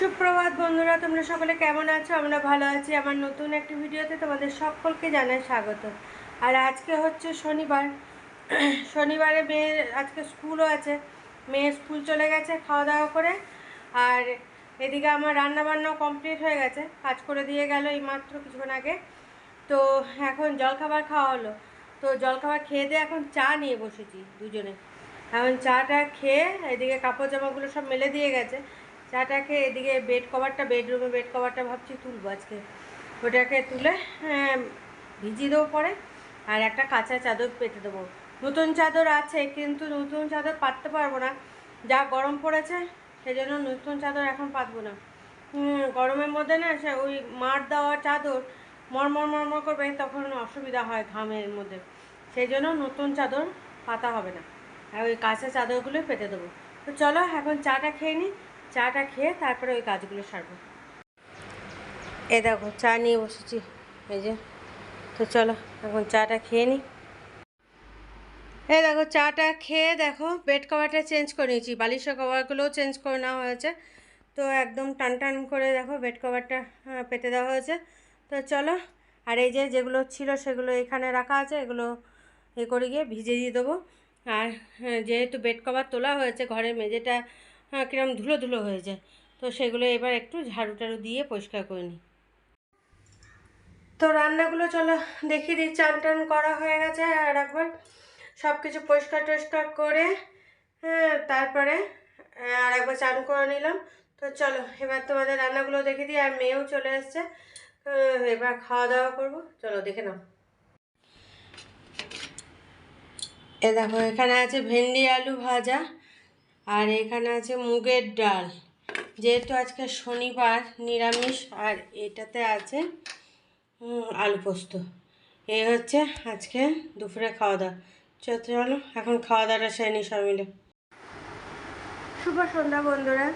সুপ্রভাত বন্ধুরা, তোমরা সকলে কেমন আছো? আমরা ভালো আছি। আমার নতুন একটি ভিডিওতে তোমাদের সকলকে জানাই স্বাগত। আর আজকে হচ্ছে শনিবার। শনিবারে মেয়ের আজকে স্কুলও আছে। মেয়ে স্কুল চলে গেছে খাওয়া দাওয়া করে। আর এদিকে আমার রান্না বান্নাও কমপ্লিট হয়ে গেছে। কাজ করে দিয়ে গেল এই মাত্র কিছুক্ষণ আগে। তো এখন জলখাবার খাওয়া হলো। তো জলখাবার খেয়ে দিয়ে এখন চা নিয়ে বসেছি দুজনে। এখন চাটা খেয়ে এদিকে কাপড় জামাগুলো সব মেলে দিয়ে গেছে। চাটা খেয়ে এদিকে বেড কভারটা বেডরুমে বেড কভারটা ভাবছি তুলবো আজকে। ওটাকে তুলে হ্যাঁ, ভিজিয়ে দেবো পরে আর একটা কাঁচা চাদর পেতে দেবো। নতুন চাদর আছে কিন্তু নতুন চাদর পাততে পারব না। যা গরম পড়েছে সেই জন্য নতুন চাদর এখন পাতবো না। গরমের মধ্যে না সে ওই মার দেওয়া চাদর মরমর মরমর করবে তখন অসুবিধা হয় ঘামের মধ্যে। সেই জন্য নতুন চাদর পাতা হবে না। আর ওই কাঁচা চাদরগুলোই পেতে দেবো। তো চলো এখন চাটা খেয়ে নিই চাটা খেয়ে তারপরে ওই কাজগুলো সারবো। এ দেখো, চা নিয়ে বসেছি। এই যে, তো চলো, এখন চাটা খেয়ে নিই এ দেখো, চাটা খেয়ে দেখো বেড কভারটা চেঞ্জ করে নিয়েছি। বালিশের কভারগুলোও চেঞ্জ করে নেওয়া হয়েছে। তো একদম টান টান করে দেখো বেড কভারটা পেতে দেওয়া হয়েছে। তো চলো, আর এই যে যেগুলো ছিল সেগুলো এখানে রাখা আছে, এগুলো এ করে গিয়ে ভিজে দিয়ে দেবো। আর যেহেতু বেড কভার তোলা হয়েছে, ঘরের মেঝেটা হ্যাঁ, কিরম ধুলো ধুলো হয়ে যায় তো সেগুলো এবার একটু ঝাড়ু টাড়ু দিয়ে পরিষ্কার করে নিই। তো রান্নাগুলো চলো দেখিয়ে দিই চান টান করা হয়ে গেছে আর একবার সব কিছু পরিষ্কার টরিষ্কার করে হ্যাঁ, তারপরে আর একবার চান করে নিলাম। তো চলো এবার তোমাদের রান্নাগুলো দেখে দিই আর মেয়েও চলে এসছে। এবার খাওয়া দাওয়া করব। চলো দেখে নাও। এ দেখো এখানে আছে ভেন্ডি আলু ভাজা আর এখানে আছে মুগের ডাল। যেহেতু আজকে শনিবার, নিরামিষ, আর এটাতে আছে আলু পোস্ত। এই হচ্ছে আজকে দুপুরে খাওয়া দাওয়া চলো, এখন খাওয়া দাওয়াটা সেরে সব মিলে। শুভ সন্ধ্যা বন্ধুরা।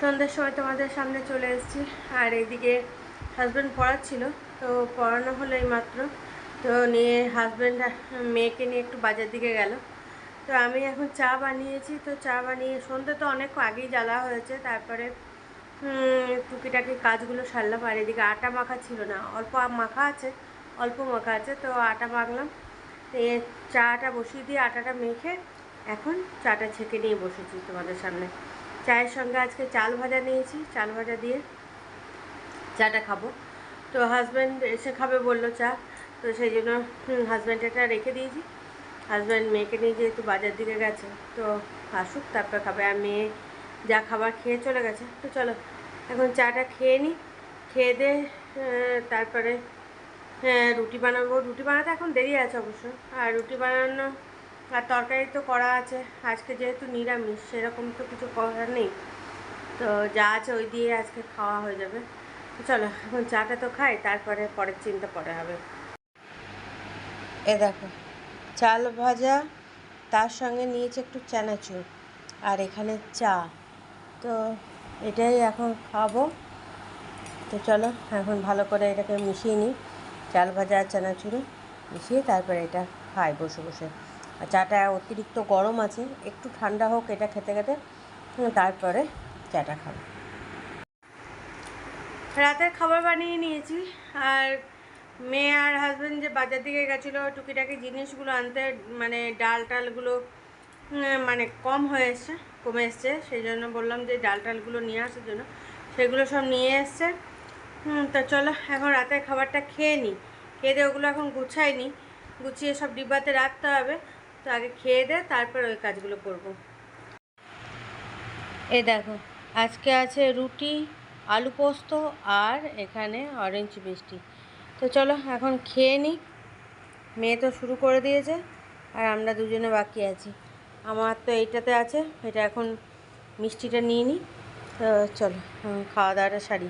সন্ধ্যার সময় তোমাদের সামনে চলে এসেছি। আর এইদিকে হাজব্যান্ড পড়াচ্ছিল, তো পড়ানো হলো এই মাত্র তো নিয়ে হাজব্যান্ড মেয়েকে নিয়ে একটু বাজার দিকে গেল। তো আমি এখন চা বানিয়েছি, তো চা বানিয়ে সন্ধ্যে তো অনেক আগেই জ্বালা হয়েছে, তারপরে টুকিটাকি কাজগুলো সারলাম, আর এদিকে আটা মাখা ছিল না, অল্প মাখা আছে, অল্প মাখা আছে, তো আটা মাখলাম, এ চাটা বসিয়ে দিয়ে আটাটা মেখে এখন চাটা ছেঁকে নিয়ে বসেছি তোমাদের সামনে। চায়ের সঙ্গে আজকে চাল ভাজা নিয়েছি, চাল ভাজা দিয়ে চাটা খাব। তো হাজব্যান্ড এসে খাবে বলল চা, তো সেই জন্য হাজব্যান্ড এটা রেখে দিয়েছি। হাজব্যান্ড মেয়েকে নিয়ে যেহেতু বাজার দিকে গেছে, তো আসুক, তারপর খাবে। আর মেয়ে যা খাবার খেয়ে চলে গেছে, তো চলো, এখন চাটা খেয়ে নিই খেয়ে দে তারপরে হ্যাঁ রুটি বানাবো। রুটি বানাতে এখন দেরি আছে অবশ্য। আর রুটি বানানো আর তরকারি তো করা আছে। আজকে যেহেতু নিরামিষ, সেরকম তো কিছু করার নেই। তো যা আছে ওই দিয়ে আজকে খাওয়া হয়ে যাবে। চলো, এখন চাটা তো খাই, তারপরে পরের চিন্তা পরে হবে। এ দেখো চাল ভাজা, তার সঙ্গে নিয়েছে একটু চানাচুর আর এখানে চা। তো এটাই এখন খাব। তো চলো, এখন ভালো করে এটাকে মিশিয়ে নিই। চাল ভাজা আর চানাচুরে মিশিয়ে তারপরে এটা খাই বসে বসে। আর চাটা অতিরিক্ত গরম আছে, একটু ঠান্ডা হোক এটা খেতে খেতে, তারপরে চাটা খাব। রাতের খাবার বানিয়ে নিয়েছি আর মেয়ে আর হাজব্যান্ড যে বাজার দিকে গেছিল, টুকিটাকি জিনিসগুলো আনতে মানে ডাল টালগুলো মানে কম হয়ে এসছে, কমে এসছে, সেই জন্য বললাম যে ডাল টালগুলো নিয়ে আসার জন্য। সেগুলো সব নিয়ে এসছে। তো চলো, এখন রাতের খাবারটা খেয়ে নিই খেয়ে দিয়ে ওগুলো এখন গুছাই নিই গুছিয়ে সব ডিব্বাতে রাখতে হবে। তো আগে খেয়ে দে তারপর ওই কাজগুলো করব। এ দেখো, আজকে আছে রুটি, আলু পোস্ত আর এখানে অরেঞ্জ মিষ্টি। তো চলো, এখন খেয়ে নিই মেয়ে তো শুরু করে দিয়েছে, আর আমরা দুজনে বাকি আছি। আমার তো এইটাতে আছে, এটা এখন মিষ্টিটা নিয়ে নিই তো চলো খাওয়া দাওয়াটা সারি।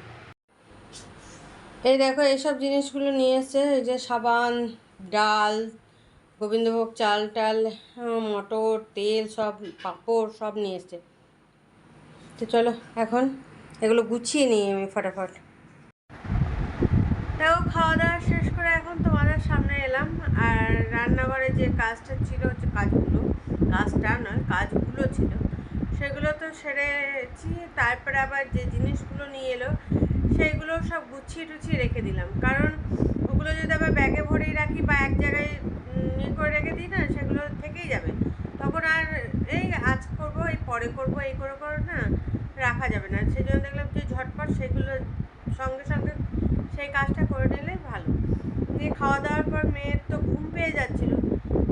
এই দেখো এইসব জিনিসগুলো নিয়ে এসছে, এই যে সাবান, ডাল, গোবিন্দভোগ চাল টাল মটর, তেল সব, পাঁপড় সব নিয়ে এসছে। তো চলো, এখন এগুলো গুছিয়ে নিই আমি ফটাফট। দেখো খাওয়া দাওয়া শেষ করে এখন তোমাদের সামনে এলাম। আর রান্নাঘরে যে কাজটা ছিল, হচ্ছে কাজগুলো, কাজটা নয়, কাজগুলো ছিল, সেগুলো তো সেরেছি। তারপরে আবার যে জিনিসগুলো নিয়ে এলো সেইগুলো সব গুছিয়ে টুছিয়ে রেখে দিলাম। কারণ ওগুলো যদি আবার ব্যাগে ভরেই রাখি বা এক জায়গায় ইয়ে করে রেখে দিই না, সেগুলো থেকেই যাবে। তখন আর এই আজ করব, এই পরে করব, এই করে করে না, রাখা যাবে না। সেই জন্য দেখলাম যে ঝটপট সেগুলো সঙ্গে সঙ্গে সেই কাজটা করে নিলে ভালো। দিয়ে খাওয়া দাওয়ার পর মেয়ের তো ঘুম পেয়ে যাচ্ছিল।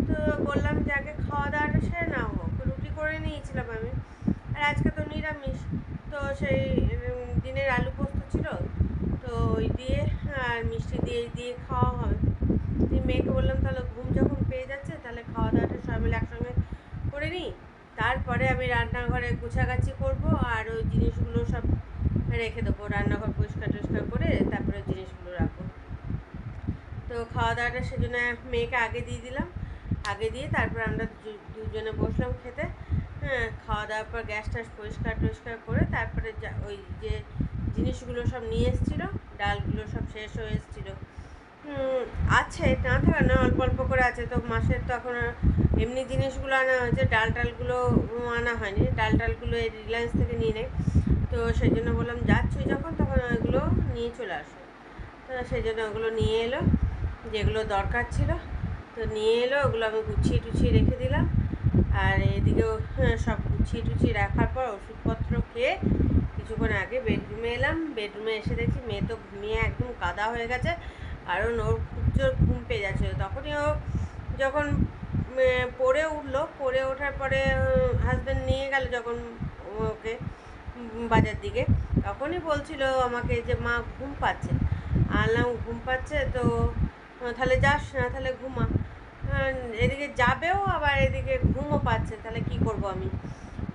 তো বললাম যে, আগে খাওয়া দাওয়াটা সেরে নাও। রুটি করে নিয়েছিলাম আমি। আর আজকে তো নিরামিষ। তো সেই দিনের আলু পোস্ত ছিল। তো ওই দিয়ে আর মিষ্টি দিয়ে দিয়ে খাওয়া হবে দিয়ে মেয়েকে বললাম, তাহলে ঘুম যখন পেয়ে যাচ্ছে, তাহলে খাওয়া দাওয়াটা সবাই মিলে একসঙ্গে করে নিই। তারপরে আমি রান্নাঘরে গুছাগাছি করব আর ওই জিনিসগুলো সব রেখে দেবো, রান্নাঘর পরিষ্কার টরিষ্কার করে তারপরে জিনিসগুলো রাখব। তো খাওয়া দাওয়াটা সেজন্য মেয়েকে আগে দিয়ে দিলাম। আগে দিয়ে তারপর আমরা দুজনে বসলাম খেতে। হ্যাঁ খাওয়া দাওয়ার পর গ্যাস ট্যাস পরিষ্কার টরিষ্কার করে তারপরে ওই যে জিনিসগুলো সব নিয়ে এসেছিল, ডালগুলো সব শেষ হয়ে এসেছিল। আছে, না থাকা, না, অল্প অল্প করে আছে। তো মাসের তো এখন আর এমনি জিনিসগুলো আনা হয়েছে ডাল টালগুলো আনা হয়নি। ডাল টালগুলো এই রিলায়েন্স থেকে নিয়ে নেয় তো সেই জন্য বললাম যাচ্ছি যখন তখন ওইগুলো নিয়ে চলে আসো। তো সেই জন্য ওগুলো নিয়ে এলো যেগুলো দরকার ছিল তো নিয়ে এলো ওগুলো আমি গুছিয়ে টুছিয়ে রেখে দিলাম। আর এদিকেও হ্যাঁ, সব গুছিয়ে টুছিয়ে রাখার পর ওষুধপত্র খেয়ে কিছুক্ষণ আগে বেডরুমে এলাম। বেডরুমে এসে দেখি মেয়ে তো ঘুমিয়ে একদম কাদা হয়ে গেছে। কারণ ওর খুব জোর ঘুম পেয়ে যাচ্ছিল। তখনই ও যখন পড়ে উঠল পড়ে ওঠার পরে হাজব্যান্ড নিয়ে গেল যখন ওকে। বাজার দিকে, তখনই বলছিল আমাকে যে, মা, ঘুম পাচ্ছে। আনলাম, ঘুম পাচ্ছে তো তাহলে যাস, না তাহলে ঘুমা। এদিকে যাবেও, আবার এদিকে ঘুমও পাচ্ছে, তাহলে কি করব আমি?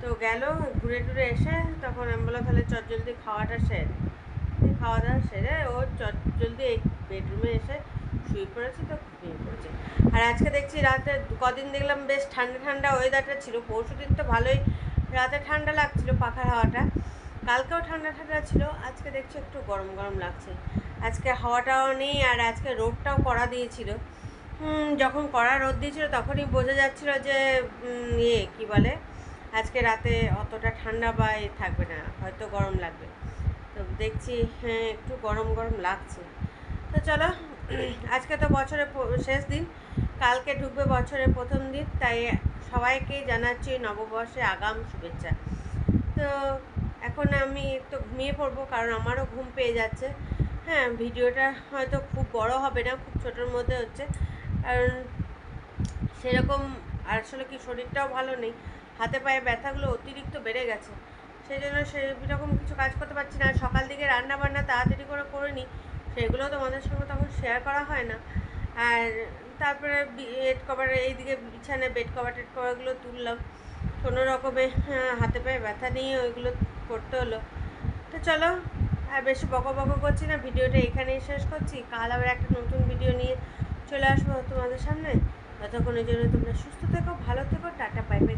তো গেল, ঘুরে টুরে এসে তখন আমি বললাম, তাহলে চট জলদি খাওয়াটা সেরে খাওয়া দাওয়া সেরে ও চট জলদি এই বেডরুমে এসে শুয়ে পড়েছে, তো ঘুমিয়ে পড়েছে। আর আজকে দেখছি রাতে কদিন দেখলাম বেশ ঠান্ডা ঠান্ডা ওয়েদারটা ছিল পরশু দিন তো ভালোই রাতে ঠান্ডা লাগছিল পাখার হাওয়াটা। কালকেও ঠান্ডা ঠান্ডা ছিল, আজকে দেখছি একটু গরম গরম লাগছে। আজকে হাওয়াটাও নেই আর আজকে রোদটাও কড়া দিয়েছিল। যখন কড়া রোদ দিয়েছিল তখনই বোঝা যাচ্ছিল যে ইয়ে কী বলে? আজকে রাতে অতটা ঠান্ডা বা এ থাকবে না, হয়তো গরম লাগবে। তো দেখছি হ্যাঁ একটু গরম গরম লাগছে। তো চলো, আজকে তো বছরের শেষ দিন। কালকে ঢুকবে বছরের প্রথম দিন, তাই সবাইকে জানাচ্ছি নববর্ষে আগাম শুভেচ্ছা। তো এখন আমি একটু ঘুমিয়ে পড়ব কারণ আমারও ঘুম পেয়ে যাচ্ছে। হ্যাঁ ভিডিওটা হয়তো খুব বড় হবে না, খুব ছোটোর মধ্যে হচ্ছে। কারণ সেরকম আসলে কি শরীরটাও ভালো নেই, হাতে পায়ে ব্যথাগুলো অতিরিক্ত বেড়ে গেছে। সেই জন্য সেরকম কিছু কাজ করতে পারছি না। সকাল দিকে রান্না বান্না তাড়াতাড়ি করে করে নিই, সেগুলো তোমাদের সঙ্গে তখন শেয়ার করা হয় না। আর তারপরে বেড কভার এইদিকে বিছানায় বেড কভার টেড কভারগুলো তুললাম। কোনো রকমে হ্যাঁ, হাতে পায়ে ব্যথা নিয়ে ওইগুলো করতে হলো। তো চলো আর বেশি বকো বকো করছি না ভিডিওটা এখানেই শেষ করছি। কাল আবার একটা নতুন ভিডিও নিয়ে চলে আসব তোমাদের সামনে। ততক্ষণের জন্য তোমরা সুস্থ থেকো ভালো থেকো টাটা পাই পাই